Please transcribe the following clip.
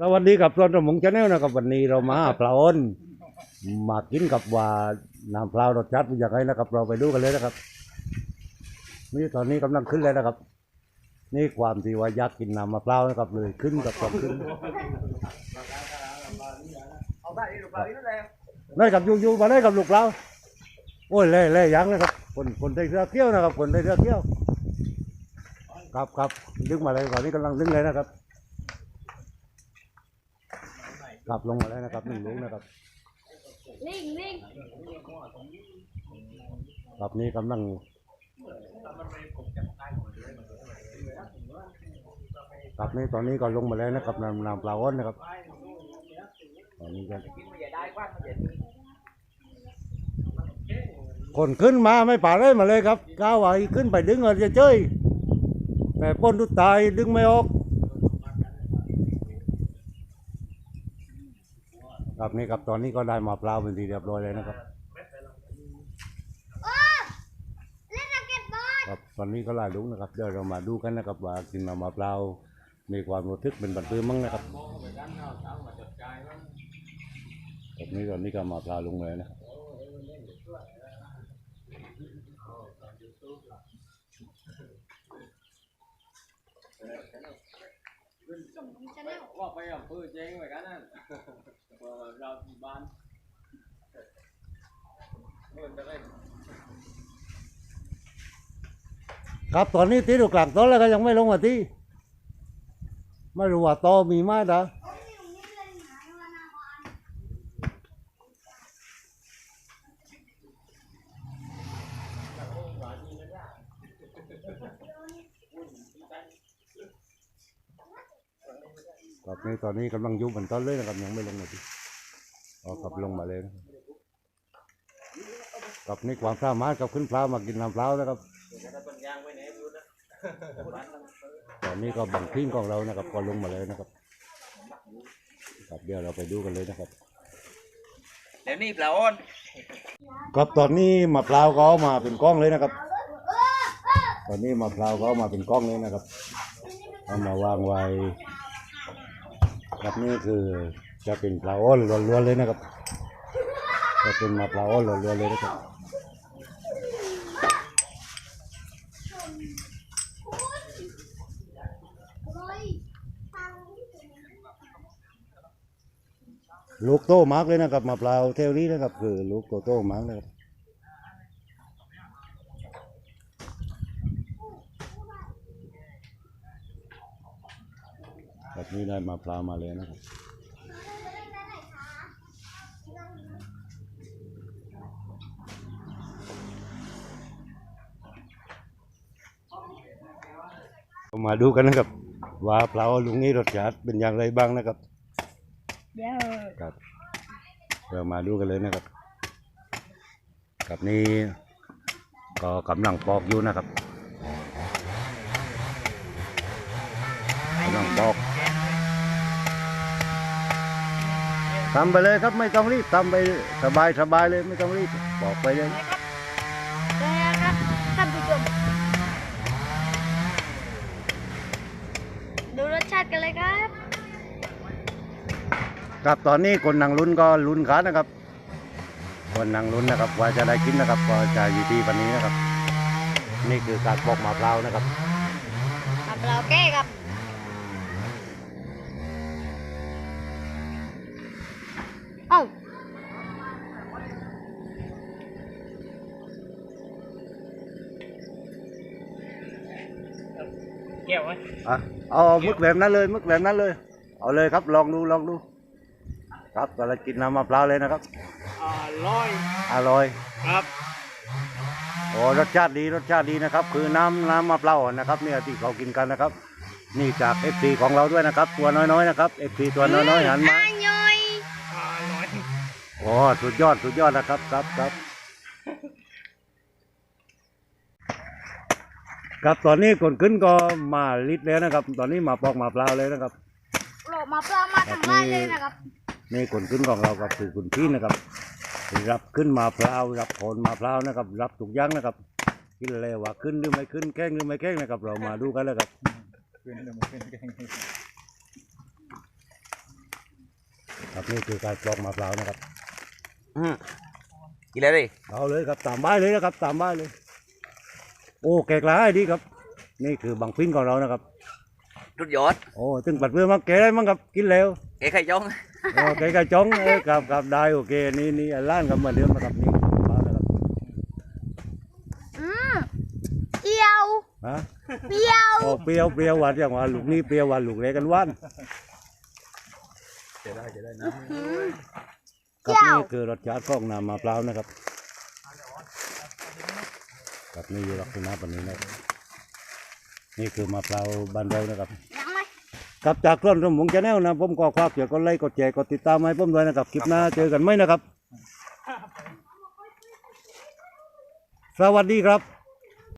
สวัสดีกับรอนระมงชาแนลนะครับวันนี้เรามาปลาอ้นมากินกับว่าน้ำปลารสจัดเป็นอย่างไรนะครับ เราไปดูกันเลยนะครับ นี่ตอนนี้กำลังขึ้นเลยนะครับ นี่ความที่ว่าอยากกินน้ำมะพร้าวนะครับเลยขึ้นกับต้องขึ้นเอาได้ลูกปลาอีกแล้วได้กับยูยูมาได้กับลูกเราโอ้ยเล่เล่ยังนะครับ คนคนได้เรือเที่ยวนะครับ คนได้เรือเที่ยว ครับครับดึงมาเลยตอนนี้กำลังดึงเลยนะครับ กลับลงมาแล้วนะครับหนึ่งลูกนะครับนิ่งนิ่งครับนี้กำลังครับนี้ตอนนี้ก็ลงมาแล้วนะครับน้ำน้ำปลาอ้อนนะครับตอนนี้ก็กินไม่ได้กว้างมันเย็นคนขึ้นมาไม่ป่าเลยมาเลยครับก้าวไหวขึ้นไปดึงเอาจะเจ้ยแต่ป้นทุกตายดึงไม่ออก ครับนี่ครับตอนนี้ก็ได้มาปลาเป็นทีเรียบร้อยเลยนะครับเล่นราเก็ตบอลครับตอนนี้ก็ไล่ลุงนะครับเดี๋ยวเรามาดูกันนะครับว่ากินมามาเปล่ามีความรู้ทึกเป็นบันทึกมั้งนะครับแบบนี้ตอนนี้ก็มาเปล่าลงเลยนะครับ ชาแนลว่าไปอะเพื่อเจ๊งเหมือนกันนั่นเราที่บ้านเงินจะได้ครับตอนนี้ตีดูกลางต้นแล้วก็ยังไม่ลงมาที่ไม่รู้ว่าโตมีไหมนะ ครับนี่ตอนนี้กำลังอยุบบนต้นเลยนะครับยังไม่ลงมาที่อ๋อกลับลงมาเลยนะครับกับนี่ความสามารถกับขึ้นปลามากินน้ำเปล่านะครับถ้าเป็นยางไว้ไหนดูนะตอนนี้ก็บังทิ้งของเรานะครับก็ลงมาเลยนะครับครับเดี๋ยวเราไปดูกันเลยนะครับเดี๋ยวนี้ปลาอ้อนครับตอนนี้มะพร้าวก็เอามาเป็นก้องเลยนะครับ ตอนนี้มะพร้าวก็เอามาเป็นก้องเลยนะครับเอามาวางไว้ ครับนี่คือจะเป็นปลาอ้อนล้วนๆเลยนะครับ จะเป็นมะพร้าอ้อนล้วนๆเลยนะครับลูกโตมากเลยนะครับมะพร้าวเทวนี้นะครับคือลูกโตโตมากนะครับ แบบนี้ได้มะพร้าวมาเลยนะครับมาดูกันนะครับ ว่าเปล่าวลุงนี้รสชาติเป็นอย่างไรบ้างนะครับเดี๋ยวครับเรามาดูกันเลยนะครับ กับนี้ก็กำลังปอกอยู่นะครับกำลังปอก ทำไปเลยครับไม่ต้องรีบทำไปสบายสบายเลยไม่ต้องรีบปอกไปเลยเดี๋ยวครับท่านผู้ชมดูรสชาติกันเลยครับ ครับตอนนี้คนนั่งลุ้นก็ลุ้นขานะครับ คนนั่งลุ้นนะครับ ว่าจะได้กินนะครับก็จะอยู่ที่วันนี้นะครับ นี่คือการปอกมะพร้าวนะครับมะพร้าวแก้ครับ เกี่ยวไหมอะเอาเอามึกแบบนั้นเลยมึกแบบนั้นเลย เอาเลยครับลองดูลองดู ครับกำลังกินน้ำมะพร้าวเลยนะครับอ่าร้อยอร่อยครับโอ้รสชาติดีรสชาติดีนะครับ คือน้ำน้ำมะพร้าวอ่อนนะครับเนี่ยที่เขากินกันนะครับ นี่จากเอฟซีของเราด้วยนะครับ ตัวน้อยๆนะครับเอฟซีตัวน้อยๆหันมาอะย่อยอ่าร้อยโอ้สุดยอดสุดยอดนะครับครับครับ ครับตอนนี้คนขึ้นก็มาลิดแล้วนะครับ ตอนนี้มาปอกมาเปล่าวเลยนะครับโหลมะพร้าวมาทางไร่เลยนะครับ นี่คนขึ้นของเราครับคือคุณพี่นะครับ รับขึ้นมาพร้าวรับผลมาพร้าวนะครับ รับทุกอย่างนะครับกินเลยว่าขึ้นหรือไม่ขึ้นแข้งหรือไม่แข้งนะครับ เรามาดูกันเลยครับครับนี่คือการปลอกมะพร้าวนะครับ อืมกินเลยดิ เอาเลยครับตามบ้านเลยนะครับตามบ้านเลย โอ้แกกลายดีครับ นี่คือบางพินของเรานะครับ รุดยอดโอ้ถึงปัดเพื่อมาแกได้มั้งครับกินแล้วเอ้ไข่จ้องโอเคกระจงเอ้ยกับกับได้โอเคนี่นี่ล้านกับเหมือนเดิมนะครับนี่มาแล้วครับอืมเปรี้ยวฮะเปรี้ยวโอ้เปรี้ยวเปรี้ยวหวานอย่างว่าลูกนี่เปรี้ยวหวานลูกเล็กกันหวานอืม ครับเปรี้ยวนี่คือรสชาติของน้ำมะพร้าวนะครับ ครับนี่อยู่ลักษณะแบบนี้นะครับนี่คือมะพร้าวบ้านเรานะครับยังไหมกับจากร่อนรมวงชาแนลนะผมก็ควักเกี่ยวกับไลค์กดแชร์กดติดตามให้ผมด้วยนะครับคลิปหน้าเจอกันไหมนะครับ สวัสดีครับ